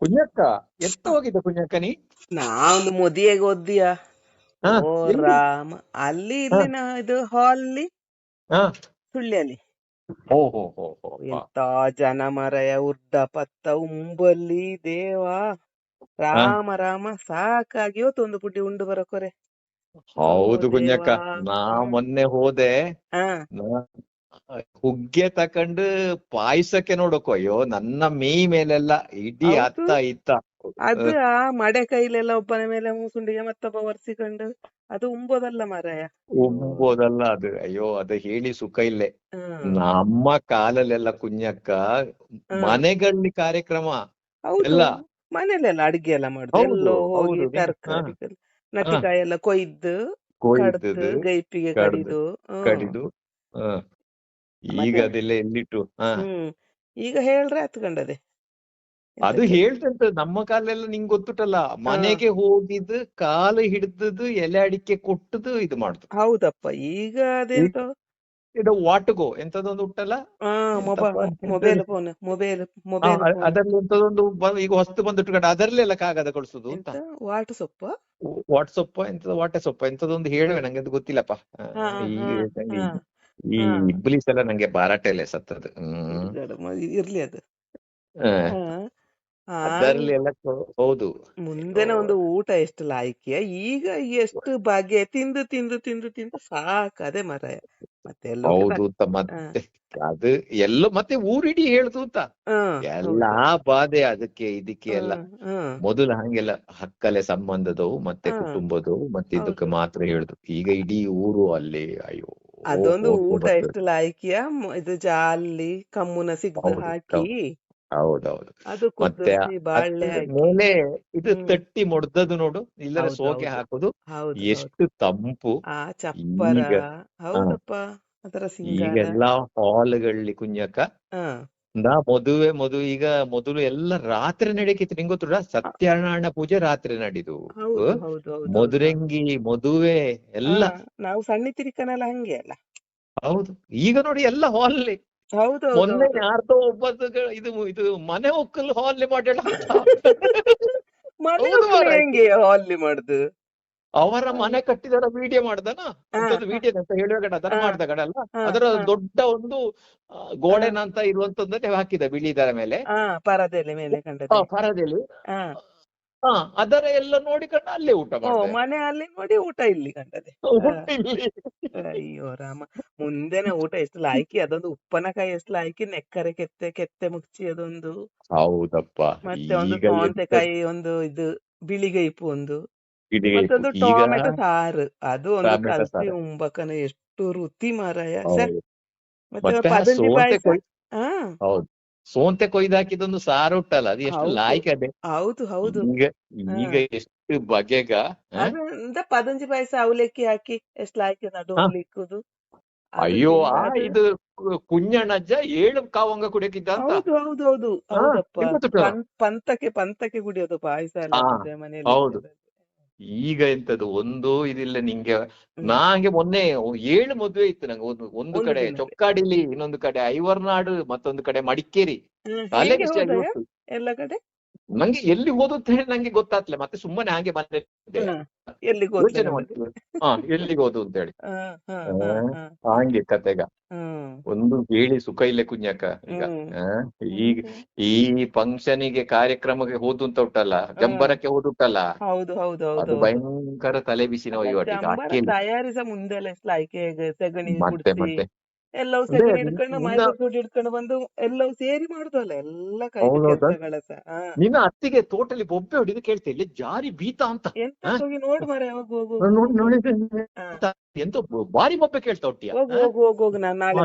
ಕುಂಜಕ್ಕ ಎತ್ತ ಹೋಗಿದ್ದ ಕುಂಜಕ್ಕ ನೀ? ನಾನು ಮದುವೆಗೆ ಓದ್ದಿಯ ರಾಮ. ಅಲ್ಲಿ ಇಲ್ಲಿ ಇದು ಹಾಲ್ಲಿ ಸುಳ್ಳಿಯಲ್ಲಿ ಎಂತ ಜನ ಮರಯ ಉರ್ದ ಪತ್ತ ಉಂಬಲ್ಲಿ ದೇವ. ರಾಮ ರಾಮ ಸಾಕಾಗಿ ಇವತ್ತು ಒಂದು ಪುಡಿ ಉಂಡು ಬರಕೊರೆ ಹೌದು ಕುಂಜಕ್ಕ ನಾ ಮೊನ್ನೆ ಹೋದೆ. ಹಾ. ಹುಗ್ಗೆ ತಕೊಂಡು ಪಾಯಸಕ್ಕೆ ನೋಡಕ್ಕೋ ಅಯ್ಯೋ ನನ್ನ ಮೇಯ್ ಮೇಲೆಲ್ಲ ಇಡೀ ಅತ್ತ ಇತ್ತ. ಅದು ಆ ಮಡೆ ಕೈಲೆಲ್ಲ ಒಬ್ಬನ ಮೇಲೆ ಮೂಸುಂಡಿಗೆ ಮತ್ತೊಬ್ಬ ಒರ್ಸಿಕೊಂಡು ಅದು ಉಂಬೋದಲ್ಲ ಮಾರಾಯ. ಉಂಬೋದಲ್ಲ ಅದು. ಅಯ್ಯೋ ಅದು ಹೇಳಿ ಸುಖ ಇಲ್ಲೇ. ನಮ್ಮ ಕಾಲಲ್ಲೆಲ್ಲ ಕುಂಜಕ್ಕ. ಮನೆಗಳಲ್ಲಿ ಕಾರ್ಯಕ್ರಮ. ಎಲ್ಲ. ಮನೆಯಲ್ಲೆಲ್ಲ ಅಡಿಗೆ ಎಲ್ಲ ಮಾಡುದು. ಎಲ್ಲೋ ಹೋಗಿ ತರಕಾರಿ ನಟಿಕಾಯಿ ಎಲ್ಲ ಕೊಯ್ದು ಕಡ್ದು ಗೈಪಿಗೆ ಕಡ್ದು, ಕಡಿದು ಈಗ? ಅದೆಲ್ಲ ಎಲ್ಲಿಟ್ಟು? ಹ. ಹ್ಮ್ ಈಗ ಹೇಳ್ರೆ ಹತ್ಕೊಂಡದೆ ಅದು ಹೇಳ್ತಂತ ನಮ್ಮ ಕಾಲೆಲ್ಲ ನಿಂಗ್ ಗೊತ್ತುಟಲ್ಲ ಮನೆಗೆ ಹೋಗಿದ್ದು ಕಾಲು ಹಿಡಿದದ್ದು ಎಲೆ ಅಡಿಕೆ ಕೊಟ್ಟದ್ದು ಇದು ಮಾಡುದು ಹೌದಪ್ಪ ಈಗ ಅದೆಂತ? ಇದು ವಾಟುಗೋ ಎಂತದೊಂದು ಉಂಟಲ್ಲ? ಮೊಬೈಲ್ ಫೋನ್ ಮೊಬೈಲ್ ಅದರಲ್ಲಿ ಎಂತದೊಂದು ಈಗ ಹೊಸ್ತು ಬಂದಿಟ್ಟು ಕಡೆ ಅದರಲ್ಲೆಲ್ಲ ಕಾಗದ ಕಳಿಸುದು ಅಂತ ವಾಟ್ ವಾಟು ಸೊಪ್ಪ ವಾಟ್ಸಪ್ ಎಂತದ ವಾಟೆ ಸೊಪ್ಪ ಎಂತದೊಂದು ಹೇಳುವೆ ನಂಗೆ ಗೊತ್ತಿಲ್ಲಪ್ಪ. ಈ. ಇಬ್ಲಿಸ್ ಎಲ್ಲ ನಂಗೆ ಬಾರಾಟೆಲೆ ಸತ್ತದು ಹ್ಮ್. ಇರ್ಲಿ ಅದು. ಅದರಲ್ಲಿ ಎಲ್ಲ ಹೌದು. ಮುಂದೆನ ಒಂದು ಊಟ ಎಷ್ಟು ಲಾಯ್ಕಿಯ ಈಗ ಎಷ್ಟು ಬಗೆ ತಿಂದು ತಿಂದು ತಿಂದು ತಿಂದು ಸಾಕದೆ ಮರ ಮತ್ತೆ ಹೌದು ಮತ್ತೆ ಅದು ಎಲ್ಲೋ ಮತ್ತೆ ಊರಿಡಿ ಹೇಳ್ತು ಅಂತ. ಎಲ್ಲಾ ಬಾಧೆ ಅದಕ್ಕೆ ಇದಕ್ಕೆ ಎಲ್ಲ. ಮೊದಲು ಹಂಗೆಲ್ಲ ಹಕ್ಕಲೆ ಸಂಬಂಧದವು ಮತ್ತೆ ಕುಟುಂಬದವು ಮತ್ತೆ ಇದಕ್ಕೆ ಮಾತ್ರ ಹೇಳುದು. ಈಗ ಇಡೀ ಊರು ಅಲ್ಲಿ ಅಯ್ಯೋ. ಅದೊಂದು ಊಟ. ಎಷ್ಟು ಲಾಯ್ಕಿಯ ಇದು ಜಾಲಿ ಕಮ್ಮುನ ಸಿಗ್ದು ಹಾಕಿ ಹೌದೌದು ಅದು ಮತ್ತೆ ಕುದಿಸಿ ಹಾಕಿ ಮೇಲೆ ಇದು ತಟ್ಟಿ ಮೊಡ್ದದು ನೋಡು ಇಲ್ಲರ ಹೌದು, ಸೋಗೆ ಹೌದು. ಹಾಕುದು ಹೌದು ಹೌದು. ಎಷ್ಟು ತಂಪು ಆ ಚಪ್ಪರ ಈಗ- ಹೌದಪ್ಪ ಅದರ ಸಿಂಗಾರ ಈಗೆಲ್ಲ ಹಾಲ್ಗಳಲ್ಲಿ ಕುಂಜಕ್ಕ ಹಾ ನಾ ಮದುವೆ ಮದುವೆ ಈಗ ಮೊದಲು ಎಲ್ಲ ರಾತ್ರಿ ನಡೀಕಿತ್ತು ನಿಂಗೆ ಗೊತ್ತುಂಟಾ? ಸತ್ಯನಾರಾಯಣ ಪೂಜೆ ರಾತ್ರಿ ನಡೀದು. ಮದುರಂಗಿ ಮದುವೆ ಎಲ್ಲ. ನಾವು ಸಣ್ಣ ತಿರಿಕನೆಲ್ಲ ಹಂಗೆ ಅಲ್ಲ. ಹೌದು. ಈಗ ನೋಡಿ ಎಲ್ಲ ಹಾಲ್ ಹೌದು ಹೌದು, ಮೊನ್ನೆ. ಯಾರ್ದೋ ಒಬ್ಬದ್ದು ಇದು ಇದು ಮನೆ ಒಕ್ಕಲು ಹಾಲ್ ಮಾಡಿ ಮಾರ್ರೆ. ಮಾಡುದು? ಅವರ ಮನೆ ಕಟ್ಟಿದರ ವಿಡಿಯೋ ಮಾಡ್ದನ? ವಿಡಿಯೋ ಅಂತ ಹೇಳುವಾಗ ಅದನ್ನ ಹಾ. ಮಾಡ್ದ ಕಡಲ್ಲ ಹಾ, ಅದರ ದೊಡ್ಡ ಒಂದು ಗೋಡೆನ ಗೋಡೆನಂತ ಇರುವಂತದ್ದನ್ನೇ ಹಾಕಿದ ಬಿಳಿದರ ಮೇಲೆ. ಪರದೆಲೆ ಮೇಲೆ ಪರದೆಲಿ ಹಾ. ಅದರ ಎಲ್ಲ ನೋಡಿಕೊಂಡು ಅಲ್ಲೇ ಊಟ ಮನೆ ಅಲ್ಲಿ ನೋಡಿ ಊಟ ಇಲ್ಲಿ ಕಂಡದೆ. ಅಯ್ಯೋ ರಾಮ. ಮುಂದೆನೆ ಊಟ ಎಷ್ಟು ಲಾಯ್ಕಿ ಅದೊಂದು ಉಪ್ಪನಕಾಯಿ ಎಷ್ಟು ಲಾಯ್ಕಿ ನೆಕ್ಕರೆ ಕೆತ್ತೆ ಕೆತ್ತೆ ಮುಚ್ಚಿ ಅದೊಂದು. ಹೌದಪ್ಪ. ಮತ್ತೆ ಒಂದು ಸೌಂತೆಕಾಯಿ ಒಂದು ಇದು ಬಿಳಿಗೈಪು ಒಂದು. ಮತ್ತೊಂದು ಟೊಮೆಟೊ ಸಾರು. ಅದು ಒಂದು ಕಲ್ಸಿ ಉಂಬಕನ ಎಷ್ಟು ರುಚಿ ಮಾರಾಯ. ಹೌದು. ಮತ್ತೆ ಪದಂಜಿ ಸೋಂತೆ ಪಾಯಸ. ಹೌದು. ಸೋಂತೆ ಕೊಯ್ದು ಹಾಕಿದೊಂದು ಸಾರು ಉಟ್ಟಲ್ಲ ಅದು ಎಷ್ಟು ಹೌದು. ಲಾಯ್ಕ್ ಅದೇ. ಹೌದು ಹೌದು. ಈಗ ಈಗ ಎಷ್ಟು ಬಗೆಗ ಪದಂಜಿ ಪಾಯಸ ಅವಲಕ್ಕಿ ಹಾಕಿ ಎಷ್ಟು ಲಾಯ್ಕ ನಡು. ಇಕ್ಕುದು ಅಯ್ಯೋ ಆ ಇದು ಕುಂಜಣ್ಣಜ್ಜ ಏಳು ಕಾವಂಗ ಕುಡಿಯಕ್ಕಿದ್ದ ಹೌದು ಹೌದು ಹೌದು. ಪಂತಕ್ಕೆ ಪಂತಕ್ಕೆ ಕುಡಿಯೋದು ಪಾಯಸ ಎಲ್ಲ ಮನೆಯಲ್ಲಿ ಹೌದು. ಈಗ ಎಂತದ್ದು ಒಂದು ಇದಿಲ್ಲ ನಿಂಗೆ. ನಂಗೆ ಮೊನ್ನೆ ಏಳು ಮದುವೆ ಇತ್ತು ನಂಗೆ. ಒಂದು ಒಂದು ಕಡೆ. ಚೊಕ್ಕಾಡಿಲಿ ಇನ್ನೊಂದು ಕಡೆ ಐವರ್ನಾಡು ಮತ್ತೊಂದು ಕಡೆ ಮಡಿಕೇರಿ. ಎಲ್ಲ ಕಡೆ? ನಂಗೆ ಎಲ್ಲಿ ಹೋದು ಅಂತ ಹೇಳಿ ನಂಗೆ ಗೊತ್ತಾಗ್ತಿಲ್ಲ. ಮತ್ತೆ ಸುಮ್ಮನೆ ಹಾಗೆ ಬಂದೆ. ಹಾ, ಎಲ್ಲಿಗೆ ಹೋದು ಅಂತ ಹೇಳಿ. ಹಂಗೆ ಕತೆಗ. ಒಂದು ಹೇಳಿ ಸುಖ ಇಲ್ಲ ಕುഞ്ഞಕ್ಕ ಈಗ. ಈಗ ಈ ಫಂಕ್ಷನಿಗೆ ಕಾರ್ಯಕ್ರಮಕ್ಕೆ ಹೋದು ಅಂತ ಉಂಟಲ್ಲ ಜಂಬರಕ್ಕೆ ಹೋದುಂಟಲ್ಲ ಹೌದು ಹೌದು ಅದು ಹೌದು. ಭಯಂಕರ ತಲೆ ಬಿಸಿ ನೋವು ಇವತ್ತು ತಯಾರಿಸ ಮುಂದೆಲ್ಲ ಸೆಗಣಿ ಮತ್ತೆ ಮತ್ತೆ. ಎಲ್ಲವೂ ಸೆಗಣಿ ಹಿಡ್ಕೊಂಡು ನಿನ್ನ- ಮೈಸೂರು ಹಿಡ್ಕೊಂಡು ಬಂದು ಎಲ್ಲವೂ ಸೇರಿ ಮಾಡುದಲ್ಲ ಎಲ್ಲ ಕೈ ಹೌದೌದಾ? ಕೆಲಸಗಳ ಸಹ ನಿನ್ನ ಅತ್ತಿಗೆ ತೋಟಲಿ ಬೊಬ್ಬೆ ಹೊಡಿದು ಕೇಳ್ತಾ ಇಲ್ಲಿ ಜಾರಿ ಬೀತ ಅಂತ. ಎಂತ? ಹೋಗಿ ನೋಡ್ ಮಾರೆ ಯಾವಾಗ ಹೋಗು. ಎಂತ ಬಾರಿ ಬೊಬ್ಬೆ ಕೇಳ್ತಾ ಹೊಟ್ಟಿಯ? ಹೋಗು ಹೋಗು ಹೋಗು ಹೋಗು ನಾನು ನಾಳೆ